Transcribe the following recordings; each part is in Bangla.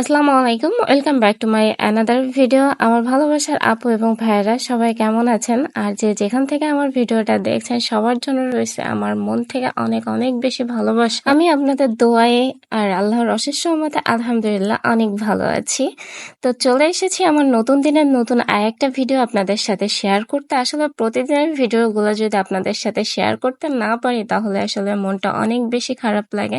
আসসালামু আলাইকুম। Welcome back to my another video আমার ভালোবাসার আপু এবং ভাইয়েরা, সবাই কেমন আছেন? আর যে যেখান থেকে আমার ভিডিওটা দেখছেন, সবার জন্য রয়েছে আমার মন থেকে অনেক অনেক বেশি ভালোবাসা। আমি আপনাদের দোয়ায়ে আর আল্লাহর অশেষ সহমতে আলহামদুলিল্লাহ অনেক ভালো আছি। তো চলে এসেছি আমার নতুন দিনের নতুন আরেকটা ভিডিও আপনাদের সাথে শেয়ার করতে। আসলে প্রতিদিনের ভিডিওগুলো যদি আপনাদের সাথে শেয়ার করতে না পারি, তাহলে আসলে মনটা অনেক বেশি খারাপ লাগে।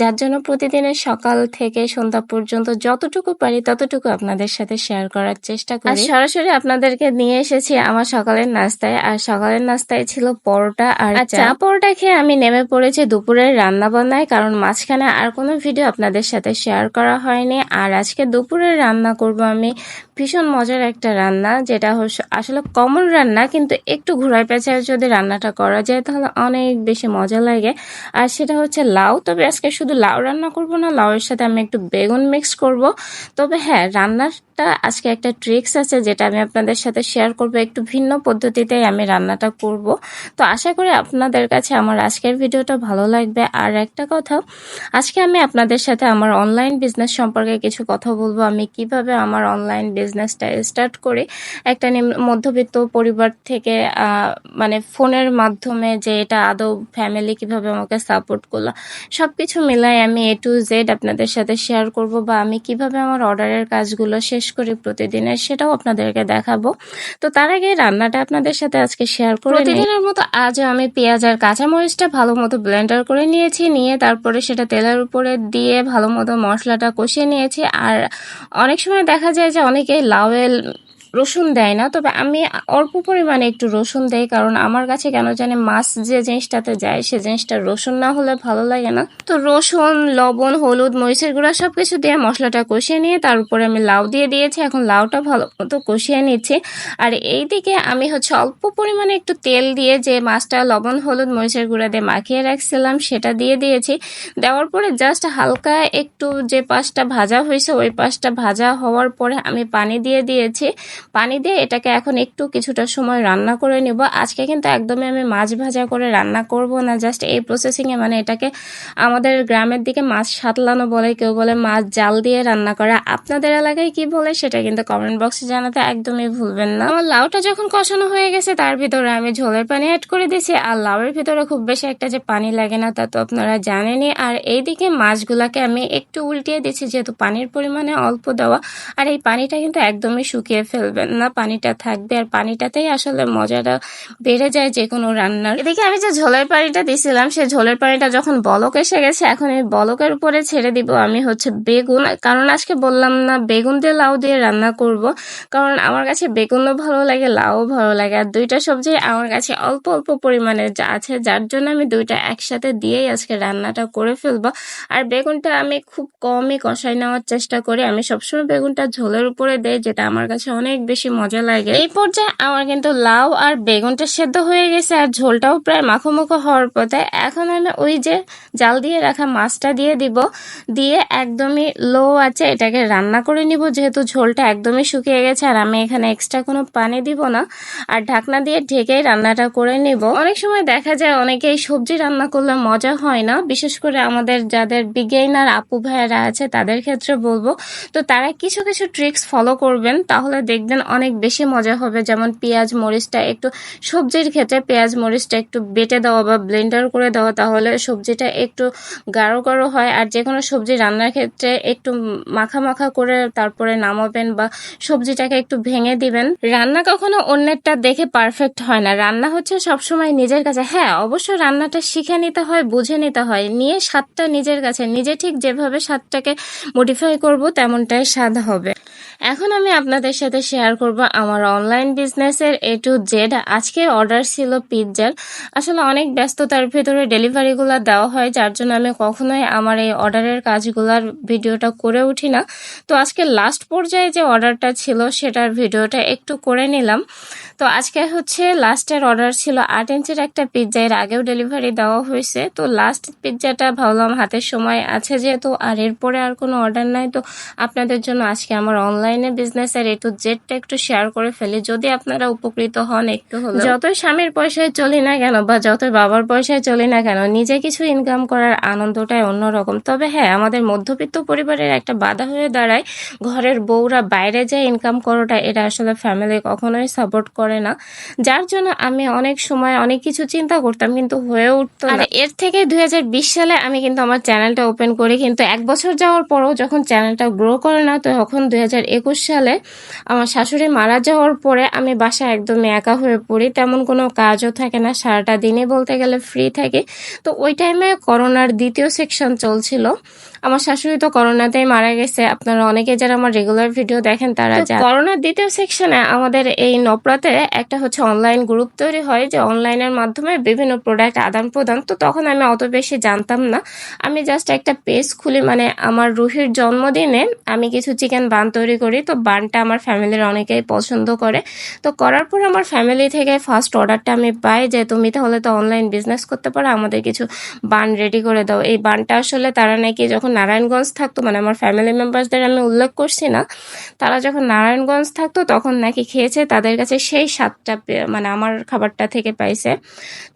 যার জন্য প্রতিদিনের সকাল থেকে সন্ধ্যা পর্যন্ত যতটুকু পারি ততটুকু আপনাদের সাথে শেয়ার করার চেষ্টা করি। আর সরাসরি আপনাদেরকে নিয়ে এসেছি আমার সকালের নাস্তায়। আর সকালের নাস্তায় ছিল পরোটা আর চা। পরোটা খেয়ে আমি নেমে পড়েছি দুপুরের রান্না বান্নায় কারণ মাঝখানে আর কোনো ভিডিও আপনাদের সাথে শেয়ার করা হয়নি। আর আজকে দুপুরের রান্না করব আমি ভীষণ মজার একটা রান্না, যেটা আসলে কমন রান্না, কিন্তু একটু ঘোরায় পেঁচায় যদি রান্নাটা করা যায়, তাহলে অনেক বেশি মজা লাগে। আর সেটা হচ্ছে লাউ, তবে আজকে শুধু লাউ রান্না করব না, লাউয়ের সাথে আমি একটু বেগুন মিক্স করব। তবে হ্যাঁ রান্নাটা আজকে একটা ট্রিক্স আছে যেটা আমি আপনাদের সাথে শেয়ার করব। একটু ভিন্ন পদ্ধতিতেই আমি রান্নাটা করব। তো আশা করি আপনাদের কাছে আমার আজকের ভিডিওটা ভালো লাগবে। আর একটা কথা আজকে আমি আপনাদের সাথে আমার অনলাইন বিজনেস সম্পর্কে কিছু কথা বলব। আমি কীভাবে আমার অনলাইন বিজনেসটা স্টার্ট করি। একটা মধ্যবিত্ত পরিবার থেকে মানে ফোনের মাধ্যমে যে এটা আদৌ ফ্যামিলি কীভাবে আমাকে সাপোর্ট করল সব কিছু মিলাই আমি এ টু জেড আপনাদের সাথে শেয়ার করব। বা আমি কীভাবে আমার অর্ডারের কাজগুলো শেষ করি প্রতিদিনের সেটাও আপনাদেরকে দেখাবো। তো তার আগে রান্নাটা আপনাদের সাথে আজকে শেয়ার করে প্রতিদিনের মতো আজও আমি পেঁয়াজ আর কাঁচামরিচটা ভালো মতো ব্লেন্ডার করে নিয়েছি, নিয়ে তারপরে সেটা তেলের উপরে দিয়ে ভালো মতো মশলাটা কষিয়ে নিয়েছি। আর অনেক সময় দেখা যায় যে অনেকে লাউয়েল রসুন দেয় না, তবে আমি অল্প পরিমাণে একটু রসুন দেই, কারণ আমার কাছে কেন জানে মাছ যে জিনিসটাতে যায়, সে জিনিসটা রসুন না হলে ভালো লাগে না। তো রসুন, লবণ, হলুদ, মরিচের গুঁড়া সব কিছু দিয়ে মশলাটা কষিয়ে নিয়ে তার উপরে আমি লাউ দিয়ে দিয়েছি, এখন লাউটা ভালো মতো কষিয়ে নিচ্ছি। আর এই দিকে আমি হচ্ছে অল্প পরিমাণে একটু তেল দিয়ে যে মাছটা লবণ, হলুদ, মরিচের গুঁড়া দিয়ে মাখিয়ে রাখছিলাম, সেটা দিয়ে দিয়েছি। দেওয়ার পরে জাস্ট হালকা একটু যে পাশটা ভাজা হয়েছে, ওই পাশটা ভাজা হওয়ার পরে আমি পানি দিয়ে দিয়েছি। পানি দিয়ে এটাকে এখন একটু কিছুটা সময় রান্না করে নিব। আজকে কিন্তু একদমই আমি মাছ ভাজা করে রান্না করব না জাস্ট এই প্রসেসিংয়ে মানে এটাকে আমাদের গ্রামের দিকে মাছ সাতলানো বলে, কেউ বলে মাছ জাল দিয়ে রান্না করা। আপনাদের এলাকায় কি বলে সেটা কিন্তু কমেন্ট বক্সে জানাতে একদমই ভুলবেন না। আমার লাউটা যখন কষানো হয়ে গেছে, তার ভিতরে আমি ঝোলের পানি অ্যাড করে দিয়েছি। আর লাউয়ের ভিতরে খুব বেশি একটা যে পানি লাগে না, তা তো আপনারা জানেনই। আর এইদিকে মাছগুলাকে আমি একটু উল্টিয়ে দিচ্ছি যেহেতু পানির পরিমাণে অল্প দেওয়া। আর এই পানিটা কিন্তু একদমই শুকিয়ে ফেলবে। ফেলবেন না, পানিটা থাকবে। আর পানিটাতেই আসলে মজাটা বেড়ে যায় যে কোনো রান্নার। এদিকে আমি যে ঝোলের পানিটা দিছিলাম, সে ঝোলের পানিটা যখন বলক এসে গেছে, এখন এই বলকের উপরে ছেড়ে দিব আমি হচ্ছে বেগুন। কারণ আজকে বললাম না, বেগুন দিয়ে লাউ দিয়ে রান্না করব। কারণ আমার কাছে বেগুনও ভালো লাগে, লাউও ভালো লাগে। আর দুইটা সবজি আমার কাছে অল্প অল্প পরিমাণে আছে, যার জন্য আমি দুইটা একসাথে দিয়েই আজকে রান্নাটা করে ফেলব। আর বেগুনটা আমি খুব কমই কষাই নেওয়ার চেষ্টা করি। আমি সবসময় বেগুনটা ঝোলের উপরে দেই, যেটা আমার কাছে অনেক বেশি মজা লাগে। এই পর্যায়ে আমার কিন্তু লাউ আর বেগুনটা সেদ্ধ হয়ে গেছে আর ঝোলটাও প্রায় মাখো মাখো হওয়ার পথে। এখন আমি ওই যে জাল দিয়ে রাখা মাছটা দিয়ে দিব। দিয়ে একদমই লো আছে এটাকে রান্না করে নিব, যেহেতু ঝোলটা একদমই শুকিয়ে গেছে আর আমি এখানে এক্সট্রা কোনো পানি দিব না। আর ঢাকনা দিয়ে ঢেকেই রান্নাটা করে নিব। অনেক সময় দেখা যায় অনেকেই সবজি রান্না করলে মজা হয় না। বিশেষ করে আমাদের যাদের বিজ্ঞানার আপু ভাইয়েরা আছে, তাদের ক্ষেত্রে বলব। তো তারা কিছু কিছু ট্রিক্স ফলো করবেন, তাহলে দেখবেন দেখবেন অনেক বেশি মজা হবে। যেমন পেঁয়াজ মরিচটা একটু, সবজির ক্ষেত্রে পেঁয়াজ মরিচটা একটু বেটে দেওয়া বা ব্লেন্ডার করে দেওয়া, তাহলে সবজিটা একটু গাঢ় গাঢ় হয়। আর যে কোনো সবজি রান্নার ক্ষেত্রে একটু মাখা মাখা করে তারপরে নামাবেন বা সবজিটাকে একটু ভেঙে দিবেন। রান্না কখনো অন্যেরটা দেখে পারফেক্ট হয় না। রান্না হচ্ছে সবসময় নিজের কাছে। হ্যাঁ অবশ্যই রান্নাটা শিখে নিতে হয়, বুঝে নিতে হয়। নিয়ে স্বাদটা নিজের কাছে, নিজে ঠিক যেভাবে স্বাদটাকে মডিফাই করব, তেমনটাই স্বাদ হবে। এখন আমি আপনাদের সাথে শেয়ার করব আমার অনলাইন বিজনেসের এ টু জেড আজকে অর্ডার ছিল পিৎজার আসলে অনেক ব্যস্ততার ভেতরে ডেলিভারিগুলো দেওয়া হয়, যার জন্য আমি কখনোই আমার এই অর্ডারের কাজগুলোর ভিডিওটা করে উঠি না। তো আজকে লাস্ট পর্যায়ে যে অর্ডারটা ছিল, সেটার ভিডিওটা একটু করে নিলাম। তো আজকে হচ্ছে লাস্টের অর্ডার ছিল আট ইঞ্চের একটা পিৎজা এর আগেও ডেলিভারি দেওয়া হয়েছে। তো লাস্ট পিৎজাটা ভাবলাম হাতের সময় আছে যেহেতু, আর এরপরে আর কোনো অর্ডার নাই। তো আপনাদের জন্য আজকে আমার অনলাইনে বিজনেসের এ টু জেড সবটা একটু শেয়ার করে ফেলি। যদি আপনারা উপকৃত হন একটু হলো যতই স্বামীর পয়সায় চলি না কেন বা যতই বাবার পয়সায় চলি না কেন নিজে কিছু ইনকাম করার আনন্দটাই অন্যরকম। তবে হ্যাঁ আমাদের মধ্যবিত্ত পরিবারের একটা বাধা হয়ে দাঁড়ায়। ঘরের বউরা বাইরে যে ইনকাম করাটা এটা আসলে ফ্যামিলি কখনোই সাপোর্ট করে না। যার জন্য আমি অনেক সময় অনেক কিছু চিন্তা করতাম কিন্তু হয়ে উঠতো না। এর থেকে দুই হাজার বিশ সালে আমি কিন্তু আমার চ্যানেলটা ওপেন করি কিন্তু এক বছর যাওয়ার পরেও যখন চ্যানেলটা গ্রো করে না তখন দুই হাজার একুশ সালে আমার শাশুড়ি মারা যাওয়ার পরে আমি বাসা একদম একা হয়ে পড়ি। তেমন কোনো কাজও থাকে না, সারাটা দিনে বলতে গেলে ফ্রি থাকে। তো ওই টাইমে করোনার দ্বিতীয় সেকশন চলছিল। আমার শাশুড়ি তো করোনাতেই মারা গেছে। আপনারা অনেকে যারা আমার রেগুলার ভিডিও দেখেন তারা যা করোনার দ্বিতীয় সেকশনে আমাদের এই নপরাতে একটা হচ্ছে অনলাইন গ্রুপ তৈরি হয় যে অনলাইনের মাধ্যমে বিভিন্ন প্রোডাক্ট আদান প্রদান। তো তখন আমি অত বেশি জানতাম না। আমি জাস্ট একটা পেজ খুলি মানে আমার রুহির জন্মদিনে আমি কিছু চিকেন বান তৈরি করি। তো বানটা আমার ফ্যামিলির অনেকেই পছন্দ করে। তো করার পর আমার ফ্যামিলি থেকে ফার্স্ট অর্ডারটা আমি পাই যে তুমি তাহলে তো অনলাইন বিজনেস করতে পারো আমাদের কিছু বান রেডি করে দাও। এই বানটা আসলে তারা নাকি যখন নারায়ণগঞ্জ থাকতো মানে আমার ফ্যামিলি মেম্বার্সদের আমি উল্লেখ করছি না, তারা যখন নারায়ণগঞ্জ থাকতো তখন নাকি খেয়েছে, তাদের কাছে সেই স্বাদটা মানে আমার খাবারটা থেকে পাইছে।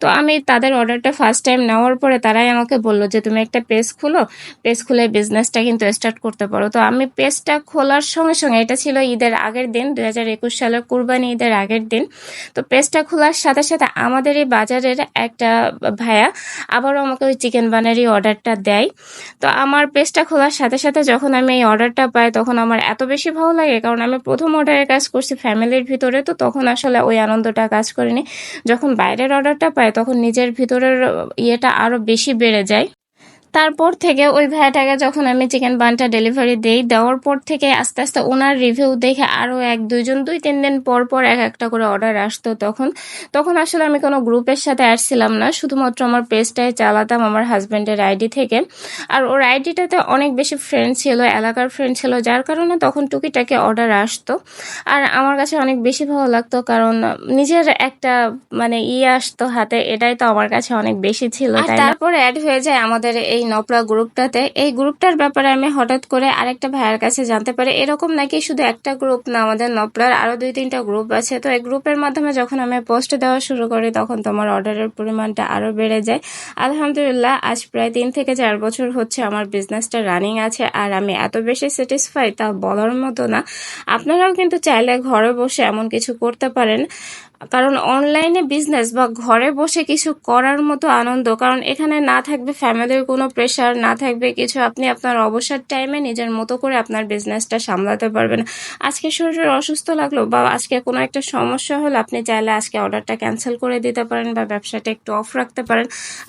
তো আমি তাদের অর্ডারটা ফার্স্ট টাইম নেওয়ার পরে তারাই আমাকে বলল যে, তুমি একটা পেজ খুলো পেজ খুলে বিজনেসটা কিন্তু স্টার্ট করতে পারো। তো আমি পেজটা খোলার সঙ্গে সঙ্গে, এটা ছিল ঈদের আগের দিন দু হাজার একুশ সালের কুরবানি ঈদের আগের দিন, তো পেজটা খোলার সাথে সাথে আমাদের এই বাজারের একটা ভাইয়া আবারও আমাকে ওই চিকেন বানারি অর্ডারটা দেয়। তো আমার পেজটা খোলার সাথে সাথে যখন আমি এই অর্ডারটা পাই, তখন আমার এত বেশি ভালো লাগে। কারণ আমি প্রথম অর্ডারের কাজ করছি ফ্যামিলির ভিতরে, তো তখন আসলে ওই আনন্দটা কাজ করিনি। যখন বাইরের অর্ডারটা পাই, তখন নিজের ভিতরের ইয়েটা আরও বেশি বেড়ে যায়। তারপর থেকে ওই ভাইয়াটাকে যখন আমি চিকেন বানটা ডেলিভারি দেই দেওয়ার পর থেকে আস্তে আস্তে ওনার রিভিউ দেখে আরও এক দুইজন দুই তিন দিন পর পর এক একটা করে অর্ডার আসতো তখন। তখন আসলে আমি কোনো গ্রুপের সাথে আসছিলাম না শুধুমাত্র আমার পেজটাই চালাতাম আমার হাজব্যান্ডের আইডি থেকে। আর ওর আইডিটাতে অনেক বেশি ফ্রেন্ড ছিল এলাকার ফ্রেন্ড ছিল যার কারণে তখন টুকিটাকে অর্ডার আসতো। আর আমার কাছে অনেক বেশি ভালো লাগতো কারণ নিজের একটা মানে ইয়ে আসতো হাতে এটাই তো আমার কাছে অনেক বেশি ছিল তারপরে অ্যাড হয়ে যায় আমাদের এই এই নপরা গ্রুপটাতে, এই গ্রুপটার ব্যাপারে আমি হঠাৎ করে আরেকটা ভাইয়ের কাছে জানতে পারি, এরকম নাকি শুধু একটা গ্রুপ না, আমাদের নপরার আরও দুই তিনটা গ্রুপ আছে। তো এই গ্রুপের মাধ্যমে যখন আমি পোস্ট দেওয়া শুরু করি, তখন তোমার অর্ডারের পরিমাণটা আরও বেড়ে যায়। আলহামদুলিল্লাহ, আজ প্রায় তিন থেকে চার বছর হচ্ছে আমার বিজনেসটা রানিং আছে, আর আমি এত বেশি স্যাটিসফাই তা বলার মতো না। আপনারাও কিন্তু চাইলে ঘরে বসে এমন কিছু করতে পারেন। কারণ অনলাইনে বিজনেস বা ঘরে বসে কিছু করার মতো আনন্দ, কারণ এখানে না থাকবে ফ্যামিলির কোনো প্রেশার না থাকবে কিছু, আপনি আপনার অবসর টাইমে নিজের মতো করে আপনার বিজনেসটা সামলাতে পারবেন আজকে শরীর অসুস্থ লাগল বা আজকে কোনো একটা সমস্যা হলে, আপনি চাইলে আজকে অর্ডারটা ক্যান্সেল করে দিতে পারেন বা ব্যবসাটা একটু অফ রাখতে পারেন।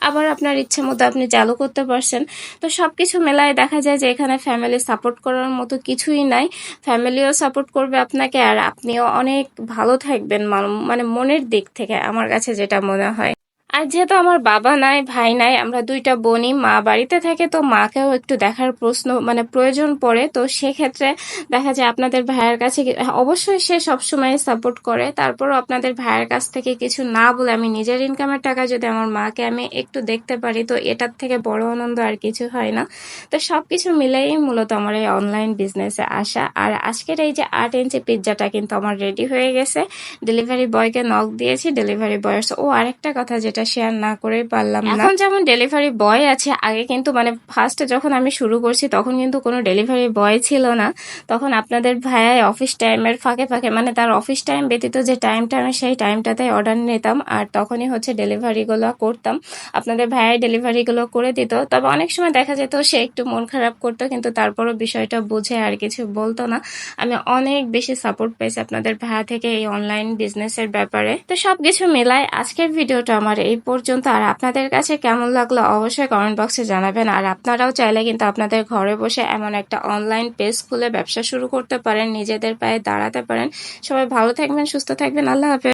আবার আপনার ইচ্ছে মতো আপনি চালু করতে পারছেন। তো সব কিছু মেলায় দেখা যায় যে এখানে ফ্যামিলি সাপোর্ট করার মতো কিছুই নাই। ফ্যামিলিও সাপোর্ট করবে আপনাকে আর আপনিও অনেক ভালো থাকবেন মানে মানে মনের দিক থেকে আমার কাছে যেটা মনে হয়। আর যেহেতু আমার বাবা নাই, ভাই নাই, আমরা দুইটা বোনই, মা বাড়িতে থাকে, তো মাকেও একটু দেখার প্রশ্ন মানে প্রয়োজন পড়ে, তো সেক্ষেত্রে দেখা যায় আপনাদের ভাইয়ের কাছে অবশ্যই সে সবসময় সাপোর্ট করে। তারপরও আপনাদের ভাইয়ের কাছ থেকে কিছু না বলে আমি নিজের ইনকামের টাকা যদি আমার মাকে আমি একটু দেখতে পারি, তো এটার থেকে বড় আনন্দ আর কিছু হয় না। তো সব কিছু মিলেই মূলত আমার এই অনলাইন বিজনেসে আসা। আর আজকের এই যে আট ইঞ্চি পিৎজাটা কিন্তু আমার রেডি হয়ে গেছে। ডেলিভারি বয়কে নক দিয়েছি ডেলিভারি বয়ের ও আরেকটা কথা যেটা সেটা শেয়ার না করে পারলাম না। এখন যেমন ডেলিভারি বয় আছে, আগে কিন্তু মানে ফার্স্টে যখন আমি শুরু করছি, তখন কিন্তু কোনো ডেলিভারি বয় ছিল না। তখন আপনাদের ভাইয়াই অফিস টাইমের ফাঁকে ফাঁকে মানে তার অফিস টাইম ব্যতীত যে টাইমটা আমি সেই টাইমটাতে অর্ডার নিতাম, আর তখনই হচ্ছে ডেলিভারিগুলো করতাম। আপনাদের ভাইয়াই ডেলিভারিগুলো করে দিত। তবে অনেক সময় দেখা যেত সে একটু মন খারাপ করতো, কিন্তু তারপরও বিষয়টা বুঝে আর কিছু বলতো না। আমি অনেক বেশি সাপোর্ট পেয়েছি আপনাদের ভাইয়া থেকে এই অনলাইন বিজনেসের ব্যাপারে। তো সবকিছু মেলায় আজকের ভিডিওটা আমার এই পর্যন্ত। আর আপনাদের কাছে কেমন লাগল অবশ্যই কমেন্ট বক্সে জানাবেন। আর আপনারাও চাইলে কিন্তু আপনাদের ঘরে বসে এমন একটা অনলাইন পেজ খুলে ব্যবসা শুরু করতে পারেন, নিজেদের পায়ে দাঁড়াতে পারেন। সবাই ভালো থাকবেন, সুস্থ থাকবেন। আল্লাহ হাফেজ।